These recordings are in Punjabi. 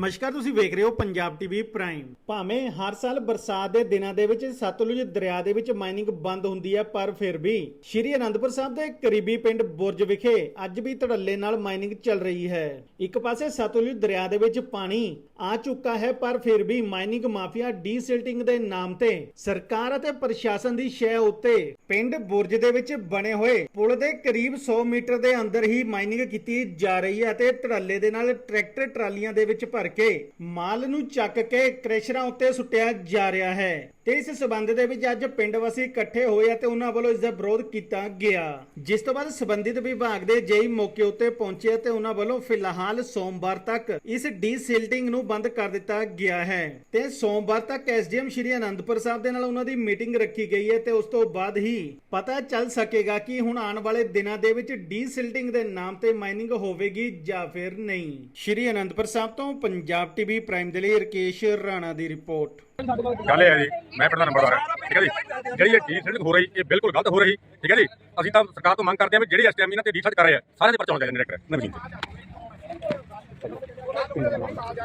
ਨਮਸਕਾਰ, ਤੁਸੀਂ ਵੇਖ ਰਹੇ ਹੋ ਪੰਜਾਬ ਟੀਵੀ ਪ੍ਰਾਈਮ। ਭਾਵੇਂ ਹਰ ਸਾਲ ਬਰਸਾਤ ਦੇ ਦਿਨਾਂ ਦੇ ਵਿੱਚ ਸਤਲੁਜ ਦਰਿਆ ਦੇ ਵਿੱਚ ਮਾਈਨਿੰਗ ਬੰਦ ਹੁੰਦੀ ਹੈ ਪਰ ਫਿਰ ਵੀ ਸ਼੍ਰੀ ਅਨੰਦਪੁਰ ਸਾਹਿਬ ਦੇ ਕਰੀਬੀ ਪਿੰਡ ਬੁਰਜ ਵਿਖੇ ਅੱਜ ਵੀ ਧੜੱਲੇ ਨਾਲ ਮਾਈਨਿੰਗ ਚੱਲ ਰਹੀ ਹੈ। ਇੱਕ ਪਾਸੇ ਸਤਲੁਜ ਦਰਿਆ ਦੇ ਵਿੱਚ ਪਾਣੀ ਆ ਚੁੱਕਾ ਹੈ, ਪਰ ਫਿਰ ਵੀ ਮਾਈਨਿੰਗ ਮਾਫੀਆ ਡੀਸਿਲਟਿੰਗ ਦੇ ਨਾਮ ਤੇ ਸਰਕਾਰ ਅਤੇ ਪ੍ਰਸ਼ਾਸਨ ਦੀ ਸ਼ੈ ਉੱਤੇ ਪਿੰਡ ਬੁਰਜ ਦੇ ਵਿੱਚ ਬਣੇ ਹੋਏ ਪੁਲ ਦੇ ਕਰੀਬ 100 ਮੀਟਰ ਦੇ ਅੰਦਰ ਹੀ ਮਾਈਨਿੰਗ ਕੀਤੀ ਜਾ ਰਹੀ ਹੈ ਤੇ ਧੜੱਲੇ ਦੇ ਨਾਲ ਟਰੈਕਟਰ ਟਰਾਲੀਆਂ ਦੇ ਵਿੱਚ ਭਰ ਕੇ ਮਾਲ ਨੂੰ ਚੱਕ ਕੇ ਕ੍ਰੈਸ਼ਰਾਂ ਉੱਤੇ ਸੁੱਟਿਆ ਜਾ ਰਿਹਾ ਹੈ ਤੇ ਇਸ ਸਬੰਧ ਦੇ ਵਿੱਚ ਅੱਜ ਪਿੰਡ ਵਾਸੀ ਇਕੱਠੇ ਹੋਏ ਅਤੇ ਉਹਨਾਂ ਵੱਲੋਂ ਇਸ ਦਾ ਵਿਰੋਧ ਕੀਤਾ ਗਿਆ। ਜਿਸ ਤੋਂ ਬਾਅਦ ਸੰਬੰਧਿਤ ਵਿਭਾਗ ਦੇ ਜੇਈ ਮੌਕੇ ਉੱਤੇ ਪਹੁੰਚੇ ਤੇ ਉਹਨਾਂ ਵੱਲੋਂ ਫਿਲਹਾਲ ਸੋਮਵਾਰ ਤੱਕ ਇਸ ਡੀਸਿਲਟਿੰਗ ਨੂੰ ਬੰਦ ਕਰ ਦਿੱਤਾ ਗਿਆ ਹੈ ਤੇ ਸੋਮਵਾਰ ਤੱਕ ਐਸਡੀਐਮ ਸ਼੍ਰੀ ਅਨੰਦਪੁਰ ਸਾਹਿਬ ਦੇ ਨਾਲ ਉਹਨਾਂ ਦੀ ਮੀਟਿੰਗ ਰੱਖੀ ਗਈ ਹੈ ਤੇ ਉਸ ਤੋਂ ਬਾਅਦ ਹੀ ਪਤਾ ਚੱਲ ਸਕੇਗਾ ਕਿ ਹੁਣ ਆਉਣ ਵਾਲੇ ਦਿਨਾਂ ਦੇ ਵਿੱਚ ਡੀਸਿਲਟਿੰਗ ਦੇ ਨਾਮ ਤੇ ਮਾਈਨਿੰਗ ਹੋਵੇਗੀ ਜਾਂ ਫਿਰ ਨਹੀਂ। ਸ਼੍ਰੀ ਅਨੰਦਪੁਰ ਸਾਹਿਬ ਤੋਂ ਪੰਜਾਬ ਟੀਵੀ ਪ੍ਰਾਈਮ ਦੇ ਲਈ ਰਕੇਸ਼ ਰਾਣਾ ਦੀ ਰਿਪੋਰਟ। ਗੱਲ ਹੈ ਜੀ ਮੈਂ ਪਿੰਡ ਦਾ ਨੰਬਰਦਾਰ ਹਾਂ ਠੀਕ ਹੈ ਜੀ? ਜਿਹੜੀ ਇਹ ਡੀਸੈਂਟ ਹੋ ਰਹੀ ਇਹ ਬਿਲਕੁਲ ਗਲਤ ਹੋ ਰਹੀ ਠੀਕ ਹੈ ਜੀ? ਅਸੀਂ ਤਾਂ ਸਰਕਾਰ ਤੋਂ ਮੰਗ ਕਰਦੇ ਹਾਂ ਵੀ ਜਿਹੜੀ ਇਸ ਟਾਈਮ ਇਹਨਾਂ ਤੇ ਡੀਸੈਂਟ ਕਰ ਰਹੇ ਆ ਸਾਰਿਆਂ ਦੇ ਪਰਚਾ ਹੋਣਾ ਚਾਹੀਦਾ ਡਾਇਰੈਕਟਰ ਨਵੀਂ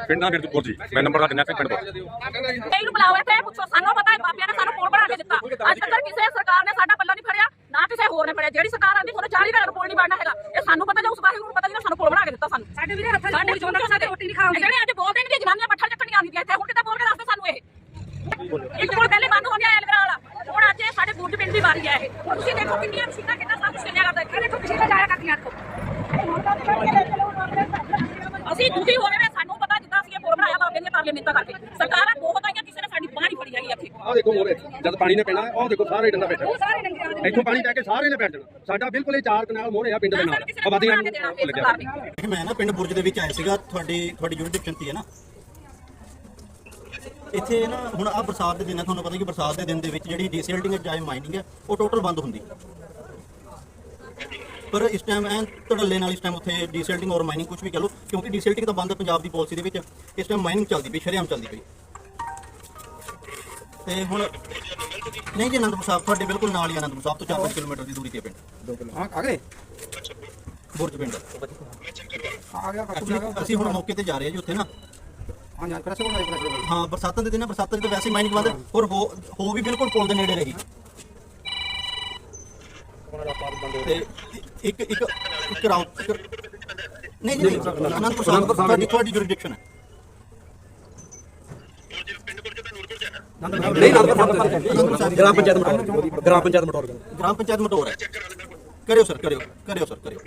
ਪਿੰਡ ਦਾ ਕੋਲ ਜੀ ਮੈਂ ਨੰਬਰਦਾਰ ਜਨੈਤ ਸਿੰਘ ਪਿੰਡ ਤੋਂ। ਇਹਨੂੰ ਬੁਲਾਓ ਇੱਥੇ ਪੁੱਛੋ। ਸਾਨੂੰ ਪਤਾ ਹੈ ਬਾਬਿਆਂ ਨੇ ਸਾਨੂੰ ਪੁਲ ਬਣਾ ਕੇ ਦਿੱਤਾ। ਅੱਜ ਤੱਕ ਕਿਸੇ ਸਰਕਾਰ ਨੇ ਸਾਡਾ ਪੱਲਾ ਨਹੀਂ ਫੜਿਆ ਨਾ ਕਿਸੇ ਹੋਰ ਨੇ ਫੜਿਆ। ਜਿਹੜੀ ਸਰਕਾਰ ਆਂਦੀ ਤੁਹਾਨੂੰ 40 ਦਾ ਪੁਲ ਨਹੀਂ ਬਣਨਾ ਹੈਗਾ ਇਹ ਸਾਨੂੰ ਪਤਾ ਜਾਂ ਉਸ ਬਾਰੇ ਨੂੰ ਪਤਾ ਨਹੀਂ ਸਾਨੂੰ ਪੁਲ ਬਣਾ ਕੇ ਦਿੱਤਾ ਸਾਨੂੰ ਸਾਡੇ ਵੀਰੇ ਹੱਥਾਂ ਸਾਡੇ ਚੋਂ ਸਾਡੇ ਰੋਟੀ ਨਹੀਂ ਖਾਓਗੇ ਜਿਹੜੇ ਅੱਜ ਬੋਲਦੇ ਨੇ ਕਿ ਜਨਾਨੀਆਂ ਪੱਠਾ ਚੱਕਣੀਆਂ ਆਉਂਦੀਆਂ ਇੱਥੇ ਹੁਣ ਕਿਤੇ ਬੋਲ ਕੇ ਦੱਸਦੇ ਸਾਨੂੰ ਇਹ ਇੱਕ ਪੁਲ ਪਹਿਲੇ ਬੰਦ ਹੋ ਗਿਆ ਐਲਗਰਾ ਵਾਲਾ ਹੁਣ ਅੱਜ ਇਹ ਸਾਡੇ ਗੁੱਡ ਪਿੰਡ ਦੀ ਵਾਰੀ ਹੈ ਇਹ ਹੁਣ ਤੁਸੀਂ ਦੇਖੋ ਕਿੰਨੀਆਂ ਮਸ਼ੀਨਾਂ ਕਿੰਨਾ ਸਭ ਕੁਝ ਚੱਲਿਆ ਕਰਦਾ। ਇੱਥੇ ਦੇਖੋ ਮਸ਼ੀਨਾਂ ਜਾਇਆ ਕਰਦੀਆਂ ਦੇਖੋ। ਅਸੀਂ ਦੁਖੀ ਹੋ ਰਹੇ ਹਾਂ ਸਾਨੂੰ ਪਤਾ ਜਿੱਦਾਂ ਅਸੀਂ ਇਹ ਪੁਲ ਬਣਾਇਆ ਬਾਬੇ ਨੇ ਪਾਰਲੀਮੈਂਟਾਂ ਕਰਕੇ। ਸਰਕਾਰਾਂ ਬਹੁਤ ਆਈਆਂ ਕਿਸੇ ਨੇ ਸਾਡੀ ਬਾਂਹ ਨਹੀਂ ਫੜੀ ਹੈਗੀ ਇੱਥੇ। ਆਹ ਦੇਖੋ ਮੋਰੇ ਜਦ ਪਾਣੀ ਨੇ ਪੈਣਾ ਉਹ ਦੇਖੋ ਸਾਰੇ ਡੰਡਾ ਬੈਠਾ। ਉਹ ਸਾਰੇ ਨੰਗੇ ਆਦੇ ਇੱਥੋਂ ਪਾਣੀ ਲੈ ਕੇ ਸਾਰੇ ਨੇ ਬੈਠ ਜਾਣਾ। ਸਾਡਾ ਬਿਲਕੁਲ ਇਹ ਚਾਰ ਕਨਾਲ ਮੋਰੇ ਆ ਪਿੰਡ ਦੇ ਨਾਲ। ਆਬਾਦੀਆਂ ਨੂੰ ਲੱਗਿਆ ਕਿ ਮੈਂ ਨਾ ਪਿੰਡ ਬੁਰਜ ਦੇ ਵਿੱਚ ਆਇਆ ਸੀਗਾ ਤੁਹਾਡੀ ਤੁਹਾਡੀ ਜੁਰਿਸਡਿਕਸ਼ਨ ਤੇ ਹੈ ਨਾ। ਇੱਥੇ ਨਾ ਹੁਣ ਆ ਬਰਸਾਤ ਦੇ ਦਿਨ ਹੈ ਤੁਹਾਨੂੰ ਪਤਾ ਕਿ ਬਰਸਾਤ ਦੇ ਦਿਨ ਦੇ ਵਿੱਚ ਜਿਹੜੀ ਡੀਸੈਲਟਿੰਗ ਜਾਏ ਮਾਈਨਿੰਗ ਹੈ ਉਹ ਟੋਟਲ ਬੰਦ ਹੁੰਦੀ। ਪਰ ਇਸ ਟਾਈਮ ਐਨ ਧੜੱਲੇ ਨਾਲ ਇਸ ਟਾਈਮ ਉੱਥੇ ਡੀਸੈਲਟਿੰਗ ਔਰ ਮਾਈਨਿੰਗ ਕੁਝ ਵੀ ਕਹ ਲਓ ਕਿਉਂਕਿ ਡੀਸੈਲਟਿੰਗ ਤਾਂ ਬੰਦ ਹੈ ਪੰਜਾਬ ਦੀ ਪਾਲਿਸੀ ਦੇ ਵਿੱਚ ਇਸ ਟਾਈਮ ਮਾਈਨਿੰਗ ਚੱਲਦੀ ਪਈ ਸ਼ਰੇਆਮ ਚੱਲਦੀ ਪਈ। ਤੇ ਹੁਣ ਨਹੀਂ ਜੀ ਅਨੰਦਪੁਰ ਸਾਹਿਬ ਤੁਹਾਡੇ ਬਿਲਕੁਲ ਨਾਲ ਹੀ ਅਨੰਦਪੁਰ ਸਾਹਿਬ ਤੋਂ 4-5 ਕਿਲੋਮੀਟਰ ਦੀ ਦੂਰੀ ਤੇ ਪਿੰਡ। ਹਾਂ ਆ ਗਏ? ਬੁਰਜ ਪਿੰਡ। ਆ ਗਿਆ। ਅਸੀਂ ਹੁਣ ਮੌਕੇ ਤੇ ਜਾ ਰਹੇ ਹਾਂ ਜੀ ਉੱਥੇ ਨਾ। ਹਾਂ ਬਰਸਾਤਾਂ ਦੇ ਦਿਨ ਬਰਸਾਤਾਂ 'ਚ ਤਾਂ ਵੈਸੇ ਮਾਈਨਿੰਗ ਬੰਦ ਔਰ ਹੋ ਹੋ ਵੀ ਬਿਲਕੁਲ ਪੁਲ ਦੇ ਨੇੜੇ ਰਹੀ। ਤੇ ਇੱਕ ਇੱਕ ਇੱਕ ਰਾਊਟ ਨਹੀਂ ਨਹੀਂ ਨਹੀਂ, ਅਨੰਦਪੁਰ ਸਾਹਿਬ ਤੁਹਾਡੀ ਤੁਹਾਡੀ ਜੁਰਿਸਡਿਕਸ਼ਨ ਹੈ। ਨਹੀਂ ਅਨੰਦਪੁਰ ਸਾਹਿਬ ਗ੍ਰਾਮ ਪੰਚਾਇਤ ਮਟੌਰ। ਗ੍ਰਾਮ ਪੰਚਾਇਤ ਮਟੌਰ। ਗ੍ਰਾਮ ਪੰਚਾਇਤ ਮਟੋਰ ਹੈ। ਕਰਿਓ ਸਰ ਕਰਿਓ ਕਰਿਓ ਸਰ ਕਰਿਓ।